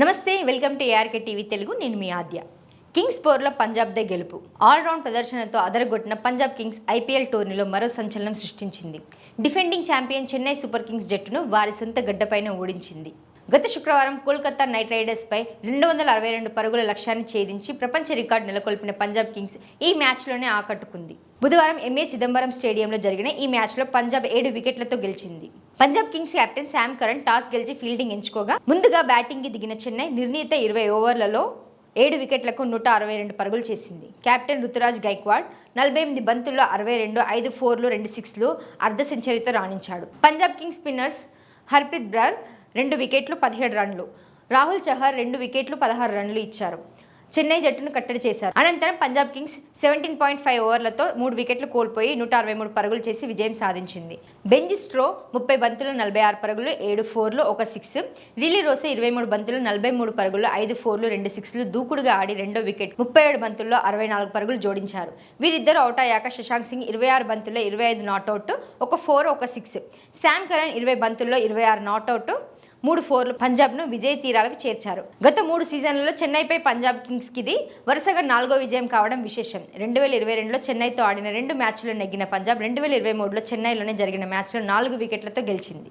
నమస్తే welcome to ARK TV Telugu. నేను మీ ఆద్య. కింగ్స్ పోర్లో పంజాబ్దే గెలుపు. ఆల్రౌండ్ ప్రదర్శనతో అదరగొట్టిన పంజాబ్ కింగ్స్ ఐపీఎల్ టోర్నీలో మరో సంచలనం సృష్టించింది. Defending champion Chennai Super Kings జట్టును వారి సొంత గడ్డపైన ఓడించింది. గత శుక్రవారం కోల్కతా నైట్ రైడర్స్పై రెండు వందల అరవై రెండు పరుగుల లక్ష్యాన్ని ఛేదించి ప్రపంచ రికార్డు నెలకొల్పిన పంజాబ్ కింగ్స్ ఈ మ్యాచ్లోనే ఆకట్టుకుంది. బుధవారం ఎంఏ చిదంబరం స్టేడియంలో జరిగిన ఈ మ్యాచ్లో పంజాబ్ ఏడు వికెట్లతో గెలిచింది. Punjab Kings captain Sam Curran toss గెలిచి ఫీల్డింగ్ ఎంచుకోగా ముందుగా బ్యాటింగ్కి దిగిన చెన్నై నిర్ణీత ఇరవై ఓవర్లలో ఏడు వికెట్లకు నూట అరవై రెండు పరుగులు చేసింది. కెప్టెన్ రుతురాజ్ గైక్వాడ్ నలభై ఎనిమిది బంతుల్లో అరవై రెండు ఐదు ఫోర్లు రెండు సిక్స్లు అర్ధ సెంచరీతో రాణించాడు. పంజాబ్ కింగ్స్ స్పిన్నర్స్ హర్ప్రీత్ బ్రర్ రెండు వికెట్లు పదిహేడు రన్లు. రాహుల్ చహర్ రెండు వికెట్లు పదహారు రన్లు ఇచ్చారు. చెన్నై జట్టును కట్టడి చేశారు. అనంతరం Punjab Kings seventeen point five ఓవర్లతో మూడు వికెట్లు కోల్పోయి నూట అరవై మూడు పరుగులు చేసి విజయం సాధించింది. బెంజ్ స్ట్రో ముప్పై బంతులు నలభై ఆరు పరుగులు ఏడు ఫోర్లు ఒక సిక్స్. రిలీ రోసే ఇరవై మూడు బంతులు నలభై మూడు పరుగులు ఐదు ఫోర్లు రెండు సిక్స్లు దూకుడుగా ఆడి రెండో వికెట్ ముప్పై ఏడు బంతుల్లో అరవై నాలుగు పరుగులు జోడించారు. వీరిద్దరు అవుట్ అయ్యాక శశాంక్ సింగ్ ఇరవై ఆరు బంతుల్లో ఇరవై ఐదు నాట్అవుట్ ఒక ఫోర్ ఒక సిక్స్. శామ్ కరణ్ ఇరవై బంతుల్లో ఇరవై ఆరు నాట్అవుట్ మూడు ఫోర్లు పంజాబ్ను విజయ తీరాలకు చేర్చారు. గత మూడు సీజన్లలో చెన్నైపై పంజాబ్ కింగ్స్కి ఇది వరుసగా నాలుగో విజయం కావడం విశేషం. రెండు వేల ఇరవై రెండులో చెన్నైతో ఆడిన రెండు మ్యాచ్లు నెగ్గిన పంజాబ్ రెండు వేల ఇరవై మూడులో చెన్నైలోనే జరిగిన మ్యాచ్లో నాలుగు వికెట్లతో గెలిచింది.